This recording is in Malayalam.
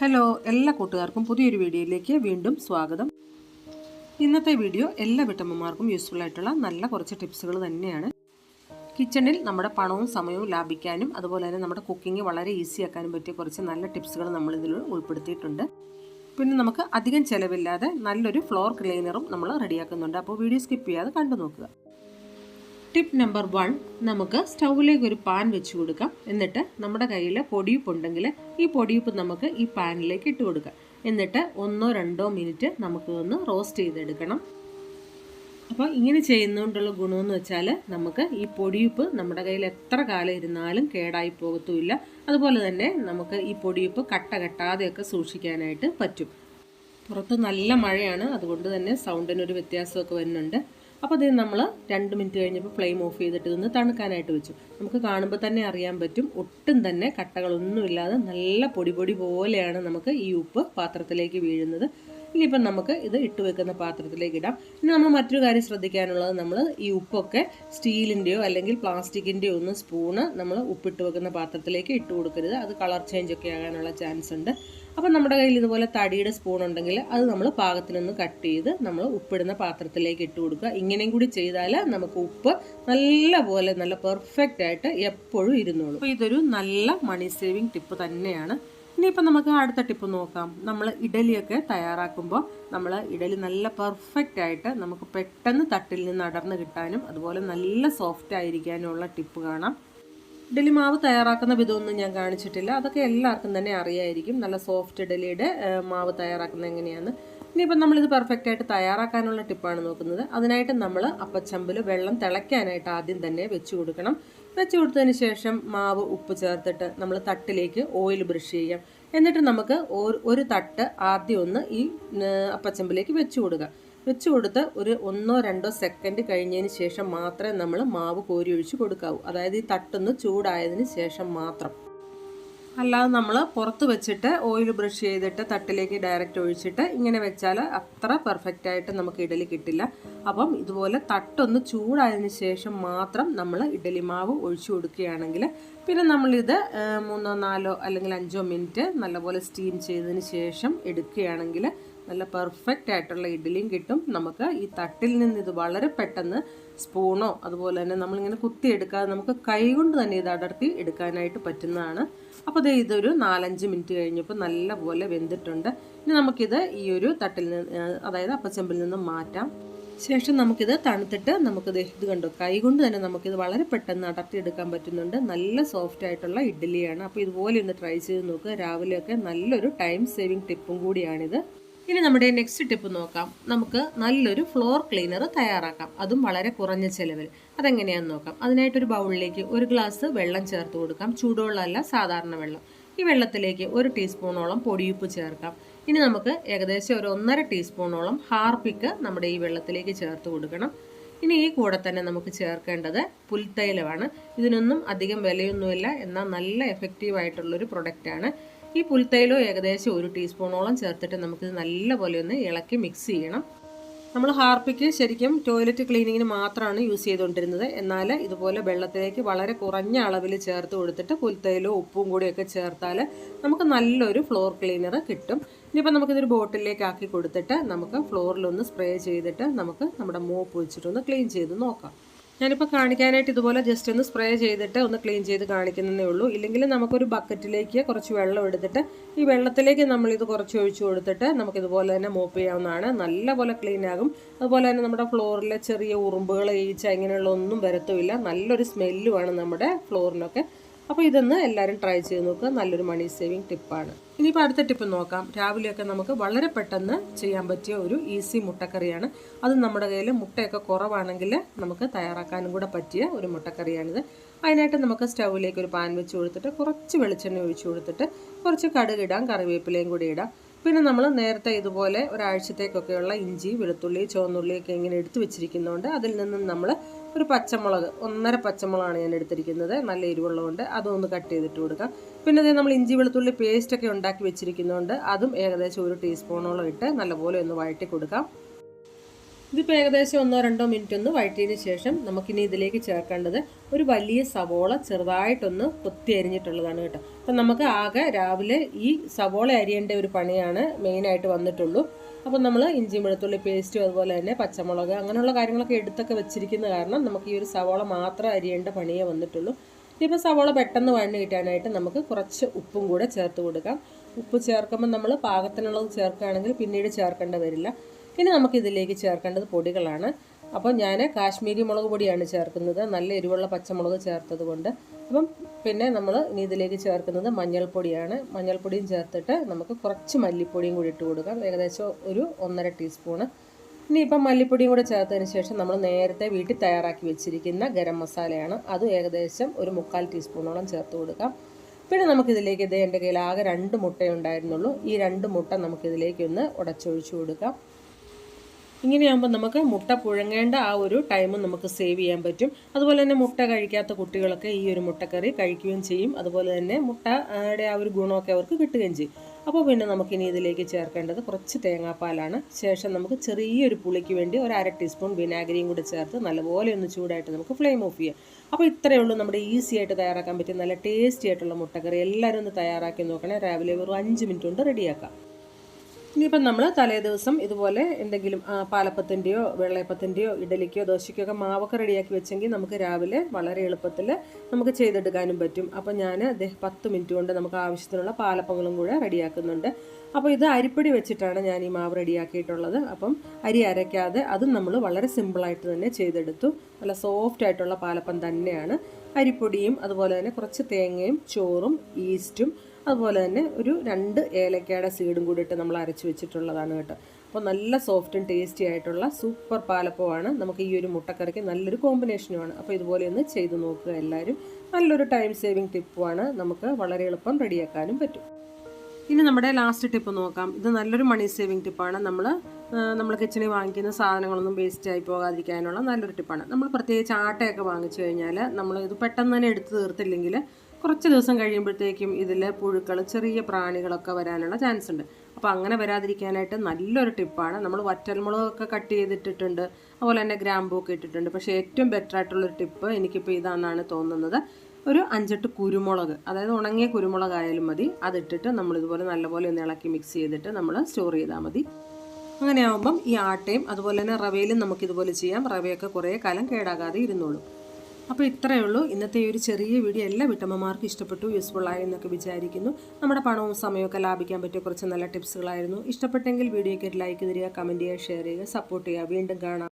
ഹലോ എല്ലാ കൂട്ടുകാർക്കും പുതിയൊരു വീഡിയോയിലേക്ക് വീണ്ടും സ്വാഗതം. ഇന്നത്തെ വീഡിയോ എല്ലാ വീട്ടമ്മമാർക്കും യൂസ്ഫുൾ ആയിട്ടുള്ള നല്ല കുറച്ച് ടിപ്സുകൾ തന്നെയാണ്. കിച്ചണിൽ നമ്മുടെ പണവും സമയവും ലാഭിക്കാനും അതുപോലെ തന്നെ നമ്മുടെ കുക്കിംഗ് വളരെ ഈസി ആക്കാനും പറ്റിയ കുറച്ച് നല്ല ടിപ്സുകൾ നമ്മൾ ഇതിൽ ഉൾപ്പെടുത്തിയിട്ടുണ്ട്. പിന്നെ നമുക്ക് അധികം ചിലവില്ലാതെ നല്ലൊരു ഫ്ലോർ ക്ലീനറും നമ്മൾ റെഡിയാക്കുന്നുണ്ട് അപ്പോൾ വീഡിയോ സ്കിപ്പ് ചെയ്യാതെ കണ്ടു നോക്കുക ടിപ്പ് നമ്പർ വൺ നമുക്ക് സ്റ്റൗവിലേക്ക് ഒരു പാൻ വെച്ച് കൊടുക്കാം. എന്നിട്ട് നമ്മുടെ കയ്യിൽ പൊടിയുപ്പ് ഉണ്ടെങ്കിൽ ഈ പൊടിയുപ്പ് നമുക്ക് ഈ പാനിലേക്ക് ഇട്ട് കൊടുക്കാം. എന്നിട്ട് ഒന്നോ രണ്ടോ മിനിറ്റ് നമുക്ക് ഒന്ന് റോസ്റ്റ് ചെയ്തെടുക്കണം. അപ്പോൾ ഇങ്ങനെ ചെയ്യുന്നതുകൊണ്ടുള്ള ഗുണമെന്ന് വെച്ചാൽ നമുക്ക് ഈ പൊടിയുപ്പ് നമ്മുടെ കയ്യിൽ എത്ര കാലം ഇരുന്നാലും കേടായി പോകത്തുമില്ല. അതുപോലെ തന്നെ നമുക്ക് ഈ പൊടിയുപ്പ് കട്ട കെട്ടാതെയൊക്കെ സൂക്ഷിക്കാനായിട്ട് പറ്റും. പുറത്ത് നല്ല മഴയാണ്. അതുകൊണ്ട് തന്നെ സൗണ്ടിനൊരു വ്യത്യാസമൊക്കെ വരുന്നുണ്ട്. അപ്പോൾ ഇത് നമ്മൾ രണ്ട് മിനിറ്റ് കഴിഞ്ഞപ്പോൾ ഫ്ലെയിം ഓഫ് ചെയ്തിട്ട് ഇതൊന്ന് തണുക്കാനായിട്ട് വെച്ചു. നമുക്ക് കാണുമ്പോൾ തന്നെ അറിയാൻ പറ്റും ഒട്ടും തന്നെ കട്ടകളൊന്നുമില്ലാതെ നല്ല പൊടി പൊടി പോലെയാണ് നമുക്ക് ഈ ഉപ്പ് പാത്രത്തിലേക്ക് വീഴുന്നത്. ഇനിയിപ്പം നമുക്ക് ഇത് ഇട്ട് വെക്കുന്ന പാത്രത്തിലേക്ക് ഇടാം. ഇനി നമ്മൾ മറ്റൊരു കാര്യം ശ്രദ്ധിക്കാനുള്ളത് നമ്മൾ ഈ ഉപ്പൊക്കെ സ്റ്റീലിന്റെയോ അല്ലെങ്കിൽ പ്ലാസ്റ്റിക്കിന്റെയോ ഒന്ന് സ്പൂണ് നമ്മൾ ഉപ്പിട്ട് വെക്കുന്ന പാത്രത്തിലേക്ക് ഇട്ട് കൊടുക്കരുത്. അത് കളർ ചേഞ്ച് ഒക്കെ ആകാനുള്ള ചാൻസ് ഉണ്ട്. അപ്പം നമ്മുടെ കയ്യിൽ ഇതുപോലെ തടിയുടെ സ്പൂൺ ഉണ്ടെങ്കിൽ അത് നമ്മൾ പാകത്തിനൊന്ന് കട്ട് ചെയ്ത് നമ്മൾ ഉപ്പിടുന്ന പാത്രത്തിലേക്ക് ഇട്ട് കൊടുക്കുക. ഇങ്ങനെയും കൂടി ചെയ്താൽ നമുക്ക് ഉപ്പ് നല്ല പോലെ നല്ല പെർഫെക്റ്റ് ആയിട്ട് എപ്പോഴും ഇരുന്നോളൂ. അപ്പോൾ ഇതൊരു നല്ല മണി സേവിങ് ടിപ്പ് തന്നെയാണ്. ഇനിയിപ്പോൾ നമുക്ക് അടുത്ത ടിപ്പ് നോക്കാം. നമ്മൾ ഇഡലിയൊക്കെ തയ്യാറാക്കുമ്പോൾ നമ്മൾ ഇഡലി നല്ല പെർഫെക്റ്റ് ആയിട്ട് നമുക്ക് പെട്ടെന്ന് തട്ടിൽ നിന്ന് അടർന്ന് കിട്ടാനും അതുപോലെ നല്ല സോഫ്റ്റ് ആയിരിക്കാനുമുള്ള ടിപ്പ് കാണാം. ഇഡലി മാവ് തയ്യാറാക്കുന്ന വിധമൊന്നും ഞാൻ കാണിച്ചിട്ടില്ല. അതൊക്കെ എല്ലാവർക്കും തന്നെ അറിയായിരിക്കും. നല്ല സോഫ്റ്റ് ഇഡലിയുടെ മാവ് തയ്യാറാക്കുന്നത് എങ്ങനെയാണ് ഇനിയിപ്പോൾ നമ്മളിത് പെർഫെക്റ്റ് ആയിട്ട് തയ്യാറാക്കാനുള്ള ടിപ്പാണ് നോക്കുന്നത്. അതിനായിട്ട് നമ്മൾ അപ്പച്ചമ്പിൽ വെള്ളം തിളയ്ക്കാനായിട്ട് ആദ്യം തന്നെ വെച്ച് കൊടുക്കണം. വെച്ച് കൊടുത്തതിന് ശേഷം മാവ് ഉപ്പ് ചേർത്തിട്ട് നമ്മൾ തട്ടിലേക്ക് ഓയിൽ ബ്രഷ് ചെയ്യാം. എന്നിട്ട് നമുക്ക് ഒരു തട്ട് ആദ്യം ഒന്ന് ഈ അപ്പച്ചമ്പിലേക്ക് വെച്ച് കൊടുക്കുക വെച്ച് കൊടുത്ത് ഒരു ഒന്നോ രണ്ടോ സെക്കൻഡ് കഴിഞ്ഞതിന് ശേഷം മാത്രമേ നമ്മൾ മാവ് കോരി ഒഴിച്ച് കൊടുക്കാവൂ. അതായത് ഈ തട്ടൊന്ന് ചൂടായതിന് ശേഷം മാത്രം. അല്ലാതെ നമ്മൾ പുറത്ത് വെച്ചിട്ട് ഓയിൽ ബ്രഷ് ചെയ്തിട്ട് തട്ടിലേക്ക് ഡയറക്റ്റ് ഒഴിച്ചിട്ട് ഇങ്ങനെ വെച്ചാൽ അത്ര പെർഫെക്റ്റ് ആയിട്ട് നമുക്ക് ഇഡലി കിട്ടില്ല. അപ്പം ഇതുപോലെ തട്ടൊന്ന് ചൂടായതിനു ശേഷം മാത്രം നമ്മൾ ഇഡലി മാവ് ഒഴിച്ചു കൊടുക്കുകയാണെങ്കിൽ പിന്നെ നമ്മളിത് മൂന്നോ നാലോ അല്ലെങ്കിൽ അഞ്ചോ മിനിറ്റ് നല്ലപോലെ സ്റ്റീം ചെയ്തതിന് ശേഷം എടുക്കുകയാണെങ്കിൽ നല്ല പെർഫെക്റ്റ് ആയിട്ടുള്ള ഇഡ്ഡലിയും കിട്ടും. നമുക്ക് ഈ തട്ടിൽ നിന്ന് ഇത് വളരെ പെട്ടെന്ന് സ്പൂണോ അതുപോലെ തന്നെ നമ്മളിങ്ങനെ കുത്തിയെടുക്കാതെ നമുക്ക് കൈ കൊണ്ട് തന്നെ ഇത് അടർത്തി എടുക്കാനായിട്ട് പറ്റുന്നതാണ്. അപ്പോൾ ഇത് ഇതൊരു നാലഞ്ച് മിനിറ്റ് കഴിഞ്ഞപ്പോൾ നല്ലപോലെ വെന്തിട്ടുണ്ട്. ഇനി നമുക്കിത് ഈ ഒരു തട്ടിൽ നിന്ന് അതായത് അപ്പച്ചമ്പിൽ നിന്ന് മാറ്റാം. ശേഷം നമുക്കിത് തണുത്തിട്ട് നമുക്കിത് ഇത് കണ്ടോ കൈകൊണ്ട് തന്നെ നമുക്കിത് വളരെ പെട്ടെന്ന് അടർത്തിയെടുക്കാൻ പറ്റുന്നുണ്ട്. നല്ല സോഫ്റ്റ് ആയിട്ടുള്ള ഇഡ്ഡലിയാണ്. അപ്പോൾ ഇതുപോലെ ഒന്ന് ട്രൈ ചെയ്ത് നോക്കുക രാവിലെയൊക്കെ നല്ലൊരു ടൈം സേവിങ് ടിപ്പും കൂടിയാണിത്. ഇനി നമ്മുടെ നെക്സ്റ്റ് ടിപ്പ് നോക്കാം. നമുക്ക് നല്ലൊരു ഫ്ലോർ ക്ലീനർ തയ്യാറാക്കാം. അതും വളരെ കുറഞ്ഞ ചിലവിൽ. അതെങ്ങനെയാണെന്ന് നോക്കാം. അതിനായിട്ടൊരു ബൗളിലേക്ക് ഒരു ഗ്ലാസ് വെള്ളം ചേർത്ത് കൊടുക്കാം. ചൂടുവെള്ളമല്ല സാധാരണ വെള്ളം. ഈ വെള്ളത്തിലേക്ക് ഒരു ടീസ്പൂണോളം പൊടിയുപ്പ് ചേർക്കാം. ഇനി നമുക്ക് ഏകദേശം ഒരു ഒന്നര ടീസ്പൂണോളം ഹാർപ്പിക്ക് നമ്മുടെ ഈ വെള്ളത്തിലേക്ക് ചേർത്ത് കൊടുക്കണം. ഇനി ഈ കൂടെ തന്നെ നമുക്ക് ചേർക്കേണ്ടത് പുൽത്തൈലമാണ്. ഇതിനൊന്നും അധികം വിലയൊന്നുമില്ല. എന്നാൽ നല്ല എഫക്റ്റീവ് ആയിട്ടുള്ളൊരു പ്രൊഡക്റ്റാണ് ഈ പുൽത്തൈലോ ഏകദേശം ഒരു ടീസ്പൂണോളം ചേർത്തിട്ട് നമുക്കിത് നല്ലപോലെ ഒന്ന് ഇളക്കി മിക്സ് ചെയ്യണം. നമ്മൾ ഹാർപ്പിക്ക് ശരിക്കും ടോയ്ലറ്റ് ക്ലീനിങ്ങിന് മാത്രമാണ് യൂസ് ചെയ്തുകൊണ്ടിരുന്നത് എന്നാൽ ഇതുപോലെ വെള്ളത്തിലേക്ക് വളരെ കുറഞ്ഞ അളവിൽ ചേർത്ത് കൊടുത്തിട്ട് പുൽത്തൈലോ ഉപ്പും കൂടിയൊക്കെ ചേർത്താൽ നമുക്ക് നല്ലൊരു ഫ്ലോർ ക്ലീനർ കിട്ടും. ഇനിയിപ്പോൾ നമുക്കിതൊരു ബോട്ടിലേക്ക് ആക്കി കൊടുത്തിട്ട് നമുക്ക് ഫ്ലോറിലൊന്ന് സ്പ്രേ ചെയ്തിട്ട് നമുക്ക് നമ്മുടെ മോപ്പ് വെച്ചിട്ടൊന്ന് ക്ലീൻ ചെയ്ത് നോക്കാം. ഞാനിപ്പോൾ കാണിക്കാനായിട്ട് ഇതുപോലെ ജസ്റ്റ് ഒന്ന് സ്പ്രേ ചെയ്തിട്ട് ഒന്ന് ക്ലീൻ ചെയ്ത് കാണിക്കുന്നതേ ഉള്ളൂ. ഇല്ലെങ്കിൽ നമുക്കൊരു ബക്കറ്റിലേക്ക് കുറച്ച് വെള്ളം എടുത്തിട്ട് ഈ വെള്ളത്തിലേക്ക് നമ്മളിത് കുറച്ച് ഒഴിച്ചു കൊടുത്തിട്ട് നമുക്കിതുപോലെ തന്നെ മോപ്പ് ചെയ്യാവുന്നതാണ്. നല്ലപോലെ ക്ലീൻ ആകും. അതുപോലെ തന്നെ നമ്മുടെ ഫ്ലോറിലെ ചെറിയ ഉറുമ്പുകൾ ഈച്ച ഇങ്ങനെയുള്ള ഒന്നും വരത്തുമില്ല. നല്ലൊരു സ്മെല്ലുമാണ് നമ്മുടെ ഫ്ലോറിനൊക്കെ അപ്പോൾ ഇതൊന്ന് എല്ലാവരും ട്രൈ ചെയ്ത് നോക്കുക. നല്ലൊരു മണി സേവിങ് ടിപ്പാണ് ഇനിയിപ്പോൾ അടുത്ത ടിപ്പ് നോക്കാം. രാവിലെയൊക്കെ നമുക്ക് വളരെ പെട്ടെന്ന് ചെയ്യാൻ പറ്റിയ ഒരു ഈസി മുട്ടക്കറിയാണ്. അത് നമ്മുടെ കയ്യിൽ മുട്ടയൊക്കെ കുറവാണെങ്കിൽ നമുക്ക് തയ്യാറാക്കാനും കൂടെ പറ്റിയ ഒരു മുട്ടക്കറിയാണിത്. അതിനായിട്ട് നമുക്ക് സ്റ്റൗവിലേക്ക് ഒരു പാൻ വെച്ച് കൊടുത്തിട്ട് കുറച്ച് വെളിച്ചെണ്ണ ഒഴിച്ച് കൊടുത്തിട്ട് കുറച്ച് കടുക് ഇടാം കറിവേപ്പിലയും കൂടി ഇടാം. പിന്നെ നമ്മൾ നേരത്തെ ഇതുപോലെ ഒരാഴ്ചത്തേക്കൊക്കെയുള്ള ഇഞ്ചി വെളുത്തുള്ളി ചുവന്നുള്ളിയൊക്കെ ഇങ്ങനെ എടുത്തു വെച്ചിരിക്കുന്നതുകൊണ്ട് അതിൽ നിന്നും നമ്മൾ ഒരു പച്ചമുളക് ഒന്നര പച്ചമുളകാണ് ഞാൻ എടുത്തിരിക്കുന്നത്. നല്ല എരിവുള്ളതുകൊണ്ട് അതൊന്ന് കട്ട് ചെയ്തിട്ട് കൊടുക്കാം. പിന്നെ അതേ നമ്മൾ ഇഞ്ചി വെളുത്തുള്ളി പേസ്റ്റൊക്കെ ഉണ്ടാക്കി വെച്ചിരിക്കുന്നതുകൊണ്ട് അതും ഏകദേശം ഒരു ടീസ്പൂണോളം ഇട്ട് നല്ലപോലെ ഒന്ന് വഴറ്റി കൊടുക്കാം. ഇതിപ്പോൾ ഏകദേശം ഒന്നോ രണ്ടോ മിനിറ്റ് ഒന്ന് വഴറ്റിയതിന് ശേഷം നമുക്കിനി ഇതിലേക്ക് ചേർക്കേണ്ടത് ഒരു വലിയ സവോള ചെറുതായിട്ടൊന്ന് കൊത്തി അരിഞ്ഞിട്ടുള്ളതാണ് കേട്ടോ. അപ്പം നമുക്ക് ആകെ രാവിലെ ഈ സവോള അരിയേണ്ട ഒരു പണിയാണ് മെയിനായിട്ട് വന്നിട്ടുള്ളൂ. അപ്പം നമ്മൾ ഇഞ്ചി വെളുത്തുള്ളി പേസ്റ്റും അതുപോലെ തന്നെ പച്ചമുളക് അങ്ങനെയുള്ള കാര്യങ്ങളൊക്കെ എടുത്തൊക്കെ വെച്ചിരിക്കുന്ന കാരണം നമുക്ക് ഈ ഒരു സവോള മാത്രം അരിയേണ്ട പണിയേ വന്നിട്ടുള്ളൂ. ഇനിയിപ്പോൾ സവോള പെട്ടെന്ന് വഴഞ്ഞ് കിട്ടാനായിട്ട് നമുക്ക് കുറച്ച് ഉപ്പും കൂടെ ചേർത്ത് കൊടുക്കാം. ഉപ്പ് ചേർക്കുമ്പോൾ നമ്മൾ പാകത്തിനുള്ളത് ചേർക്കുകയാണെങ്കിൽ പിന്നീട് ചേർക്കേണ്ടി വരില്ല. ഇനി നമുക്ക് ഇതിലേക്ക് ചേർക്കേണ്ടത് പൊടികളാണ്. അപ്പോൾ ഞാൻ കാശ്മീരി മുളക് പൊടിയാണ് ചേർക്കുന്നത്. നല്ല എരിവുള്ള പച്ചമുളക് ചേർത്തത് കൊണ്ട്. അപ്പം പിന്നെ നമ്മൾ ഇനി ഇതിലേക്ക് ചേർക്കുന്നത് മഞ്ഞൾപ്പൊടിയാണ്. മഞ്ഞൾപ്പൊടിയും ചേർത്തിട്ട് നമുക്ക് കുറച്ച് മല്ലിപ്പൊടിയും കൂടി ഇട്ട് കൊടുക്കാം. ഏകദേശം ഒരു ഒന്നര ടീസ്പൂണ്. ഇനി ഇപ്പം മല്ലിപ്പൊടിയും കൂടെ ചേർത്തതിന് ശേഷം നമ്മൾ നേരത്തെ വീട്ടിൽ തയ്യാറാക്കി വെച്ചിരിക്കുന്ന ഗരം മസാലയാണ്. അത് ഏകദേശം ഒരു മുക്കാൽ ടീസ്പൂണോളം ചേർത്ത് കൊടുക്കാം. പിന്നെ നമുക്കിതിലേക്ക് ഇത് എന്റെ കയ്യിൽ ആകെ രണ്ട് മുട്ടയുണ്ടായിരുന്നുള്ളൂ. ഈ രണ്ട് മുട്ട നമുക്കിതിലേക്കൊന്ന് ഉടച്ചൊഴിച്ചു കൊടുക്കാം. ഇങ്ങനെയാകുമ്പോൾ നമുക്ക് മുട്ട പുഴങ്ങേണ്ട ആ ഒരു ടൈമും നമുക്ക് സേവ് ചെയ്യാൻ പറ്റും. അതുപോലെ തന്നെ മുട്ട കഴിക്കാത്ത കുട്ടികളൊക്കെ ഈ ഒരു മുട്ടക്കറി കഴിക്കുകയും ചെയ്യും. അതുപോലെ തന്നെ മുട്ടയുടെ ആ ഒരു ഗുണമൊക്കെ അവർക്ക് കിട്ടുകയും ചെയ്യും. അപ്പോൾ പിന്നെ നമുക്കിനി ഇതിലേക്ക് ചേർക്കേണ്ടത് കുറച്ച് തേങ്ങാപ്പാലാണ്. ശേഷം നമുക്ക് ചെറിയൊരു പുളിക്ക് വേണ്ടി ഒരു അര ടീസ്പൂൺ വിനാഗിരിയും കൂടി ചേർത്ത് നല്ലപോലെ ഒന്ന് ചൂടായിട്ട് നമുക്ക് ഫ്ലെയിം ഓഫ് ചെയ്യാം. അപ്പോൾ ഇത്രയേ ഉള്ളൂ നമ്മുടെ ഈസി ആയിട്ട് തയ്യാറാക്കാൻ പറ്റിയ നല്ല ടേസ്റ്റി ആയിട്ടുള്ള മുട്ടക്കറി. എല്ലാവരും ഒന്ന് തയ്യാറാക്കി നോക്കണേ. രാവിലെ ഒരു അഞ്ച് മിനിറ്റ് കൊണ്ട് റെഡിയാക്കാം ഇനിയിപ്പം നമ്മൾ തലേ ദിവസം ഇതുപോലെ എന്തെങ്കിലും പാലപ്പത്തിന്റെയോ വെള്ളയപ്പത്തിന്റെയോ ഇഡലിക്കോ ദോശയ്ക്കോ ഒക്കെ മാവൊക്കെ റെഡിയാക്കി വെച്ചെങ്കിൽ നമുക്ക് രാവിലെ വളരെ എളുപ്പത്തിൽ നമുക്ക് ചെയ്തെടുക്കാനും പറ്റും. അപ്പോൾ ഞാൻ പത്ത് മിനിറ്റ് കൊണ്ട് നമുക്ക് ആവശ്യത്തിനുള്ള പാലപ്പങ്ങളും കൂടെ റെഡിയാക്കുന്നുണ്ട്. അപ്പോൾ ഇത് അരിപ്പൊടി വെച്ചിട്ടാണ് ഞാൻ ഈ മാവ് റെഡിയാക്കിയിട്ടുള്ളത്. അപ്പം അരി അരയ്ക്കാതെ അതും നമ്മൾ വളരെ സിമ്പിളായിട്ട് തന്നെ ചെയ്തെടുത്തു. നല്ല സോഫ്റ്റ് ആയിട്ടുള്ള പാലപ്പം തന്നെയാണ്. അരിപ്പൊടിയും അതുപോലെ തന്നെ കുറച്ച് തേങ്ങയും ചോറും ഈസ്റ്റും അതുപോലെ തന്നെ ഒരു രണ്ട് ഏലക്കയുടെ സീഡും കൂടി ഇട്ട് നമ്മൾ അരച്ച് വെച്ചിട്ടുള്ളതാണ് കേട്ടോ. അപ്പോൾ നല്ല സോഫ്റ്റും ടേസ്റ്റി ആയിട്ടുള്ള സൂപ്പർ പാലപ്പമാണ് നമുക്ക് ഈ ഒരു മുട്ടക്കറിക്ക് നല്ലൊരു കോമ്പിനേഷനുമാണ് അപ്പോൾ ഇതുപോലെ ഒന്ന് ചെയ്ത് നോക്കുക എല്ലാവരും. നല്ലൊരു ടൈം സേവിങ് ടിപ്പുമാണ് നമുക്ക് വളരെ എളുപ്പം റെഡിയാക്കാനും പറ്റും. ഇനി നമ്മുടെ ലാസ്റ്റ് ടിപ്പ് നോക്കാം. ഇത് നല്ലൊരു മണി സേവിങ് ടിപ്പാണ് നമ്മൾ നമ്മൾ കിച്ചണിൽ വാങ്ങിക്കുന്ന സാധനങ്ങളൊന്നും വേസ്റ്റ് ആയി പോകാതിരിക്കാനുള്ള നല്ലൊരു ടിപ്പാണ് നമ്മൾ പ്രത്യേകിച്ച് ആട്ടയൊക്കെ വാങ്ങിച്ചു കഴിഞ്ഞാൽ നമ്മൾ ഇത് പെട്ടെന്ന് തന്നെ എടുത്ത് തീർത്തില്ലെങ്കിൽ കുറച്ച് ദിവസം കഴിയുമ്പോഴത്തേക്കും ഇതിൽ പുഴുക്കൾ ചെറിയ പ്രാണികളൊക്കെ വരാനുള്ള ചാൻസ് ഉണ്ട്. അപ്പോൾ അങ്ങനെ വരാതിരിക്കാനായിട്ട് നല്ലൊരു ടിപ്പാണ് നമ്മൾ വറ്റൽമുളകൊക്കെ കട്ട് ചെയ്തിട്ടിട്ടുണ്ട്. അതുപോലെ തന്നെ ഗ്രാമ്പൂ ഇട്ടിട്ടുണ്ട്. പക്ഷേ ഏറ്റവും ബെറ്റർ ആയിട്ടുള്ളൊരു ടിപ്പ് എനിക്കിപ്പോൾ ഇതാണെന്നാണ് തോന്നുന്നത്. ഒരു അഞ്ചെട്ട് കുരുമുളക് അതായത് ഉണങ്ങിയ കുരുമുളകായാലും മതി. അതിട്ടിട്ട് നമ്മൾ ഇതുപോലെ നല്ലപോലെ ഒന്ന് ഇളക്കി മിക്സ് ചെയ്തിട്ട് നമ്മൾ സ്റ്റോർ ചെയ്താൽ മതി. അങ്ങനെ ആകുമ്പം ഈ ആട്ടയും അതുപോലെ തന്നെ റവയിലും നമുക്കിതുപോലെ ചെയ്യാം. റവയൊക്കെ കുറേ കാലം കേടാകാതെ ഇരുന്നോളും. അപ്പോൾ ഇത്രയേ ഉള്ളൂ. ഇന്നത്തെ ഒരു ചെറിയ വീഡിയോ എല്ലാ വീട്ടമ്മമാർക്കും ഇഷ്ടപ്പെട്ടു യൂസ്ഫുൾ ആയി എന്നൊക്കെ വിചാരിക്കുന്നു. നമ്മുടെ പണവും സമയമൊക്കെ ലാഭിക്കാൻ പറ്റിയ കുറച്ച് നല്ല ടിപ്സുകളായിരുന്നു ഇഷ്ടപ്പെട്ടെങ്കിൽ വീഡിയോയ്ക്ക് ലൈക്ക് തരിക കമന്റ് ചെയ്യുക ഷെയർ ചെയ്യുക സപ്പോർട്ട് ചെയ്യുക. വീണ്ടും കാണാം.